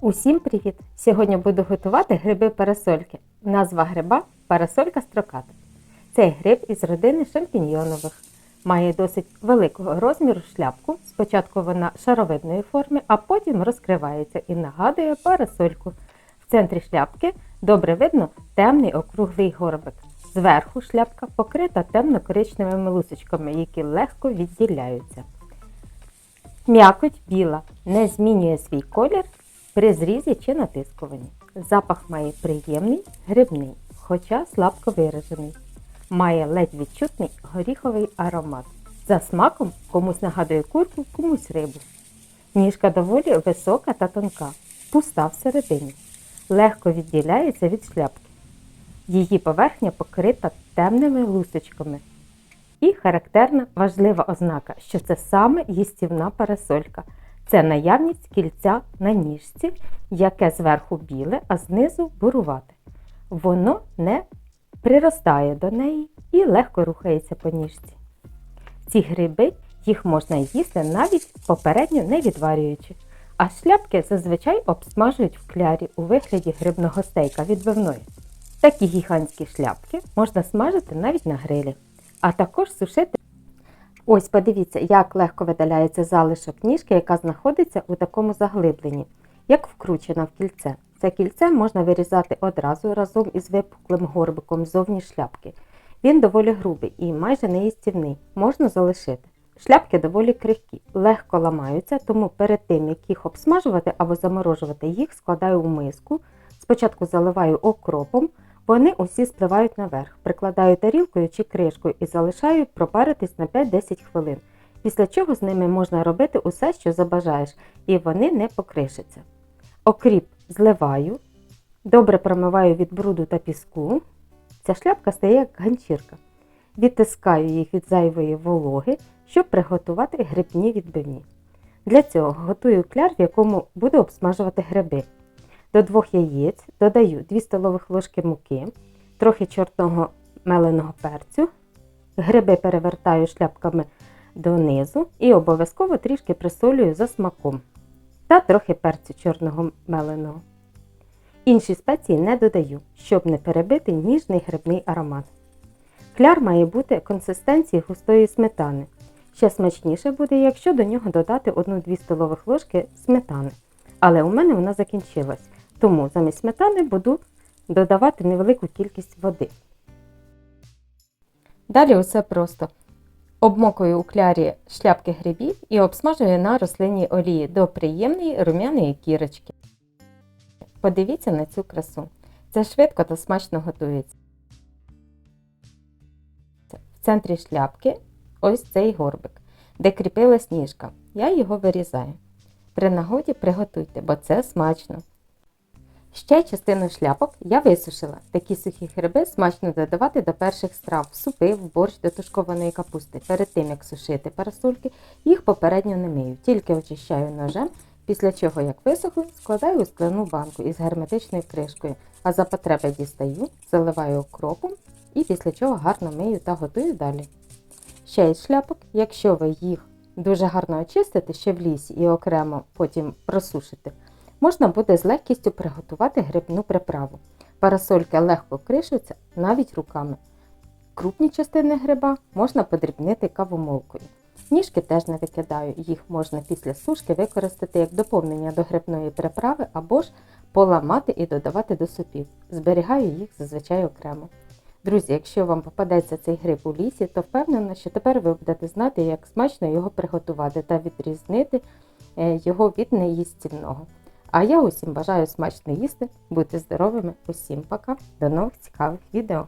Усім привіт! Сьогодні буду готувати гриби парасольки. Назва гриба парасолька строката. Цей гриб із родини шампіньйонових. Має досить великого розміру шляпку. Спочатку вона шаровидної форми, а потім розкривається і нагадує парасольку. В центрі шляпки добре видно темний округлий горбик. Зверху шляпка покрита темно-коричневими лусочками, які легко відділяються. М'якоть біла, не змінює свій колір при зрізі чи натискуванні. Запах має приємний, грибний, хоча слабко виражений. Має ледь відчутний горіховий аромат. За смаком комусь нагадує курку, комусь рибу. Ніжка доволі висока та тонка, пуста всередині. Легко відділяється від шляпки. Її поверхня покрита темними лусочками. І характерна важлива ознака, що це саме їстівна парасолька. Це наявність кільця на ніжці, яке зверху біле, а знизу бурувате. Воно не приростає до неї і легко рухається по ніжці. Ці гриби їх можна їсти навіть попередньо не відварюючи, а шляпки зазвичай обсмажують в клярі у вигляді грибного стейка відбивної. Такі гігантські шляпки можна смажити навіть на грилі, а також сушити. Ось подивіться, як легко видаляється залишок ніжки, яка знаходиться у такому заглибленні, як вкручена в кільце. Це кільце можна вирізати одразу разом із випуклим горбиком ззовні шляпки. Він доволі грубий і майже неїстівний, можна залишити. Шляпки доволі крихкі, легко ламаються, тому перед тим, як їх обсмажувати або заморожувати, їх складаю у миску. Спочатку заливаю окропом, вони усі спливають наверх, прикладаю тарілкою чи кришкою і залишаю пропаритись на 5-10 хвилин. Після чого з ними можна робити усе, що забажаєш, і вони не покришаться. Окріп зливаю, добре промиваю від бруду та піску. Ця шляпка стає як ганчірка. Відтискаю їх від зайвої вологи, щоб приготувати грибні відбивні. Для цього готую кляр, в якому буду обсмажувати гриби. До двох яєць додаю 2 столових ложки муки, трохи чорного меленого перцю, гриби перевертаю шляпками донизу і обов'язково трішки присолюю за смаком та трохи перцю чорного меленого. Інші спеції не додаю, щоб не перебити ніжний грибний аромат. Кляр має бути консистенції густої сметани. Ще смачніше буде, якщо до нього додати 1-2 столових ложки сметани. Але у мене вона закінчилась, тому замість сметани буду додавати невелику кількість води. Далі усе просто. Обмокую у клярі шляпки грибів і обсмажую на рослинній олії до приємної рум'яної кірочки. Подивіться на цю красу. Це швидко та смачно готується. В центрі шляпки ось цей горбик, де кріпилась ніжка. Я його вирізаю. При нагоді приготуйте, бо це смачно. Ще частину шляпок я висушила. Такі сухі гриби смачно додавати до перших страв, в супи, в борщ до тушкованої капусти. Перед тим як сушити парасольки, їх попередньо не мию, тільки очищаю ножем, після чого, як висохли, складаю у скляну банку із герметичною кришкою, а за потреби дістаю, заливаю окропом і після чого гарно мию та готую далі. Ще із шляпок, якщо ви їх дуже гарно очистите ще в лісі і окремо потім просушите, можна буде з легкістю приготувати грибну приправу. Парасольки легко кришуються навіть руками. Крупні частини гриба можна подрібнити кавомолкою. Ніжки теж не викидаю, їх можна після сушки використати як доповнення до грибної приправи або ж поламати і додавати до супів. Зберігаю їх зазвичай окремо. Друзі, якщо вам попадеться цей гриб у лісі, то впевнена, що тепер ви будете знати, як смачно його приготувати та відрізнити е, його від неїстівного. А я усім бажаю смачно їсти, бути здоровими, усім пока, до нових цікавих відео!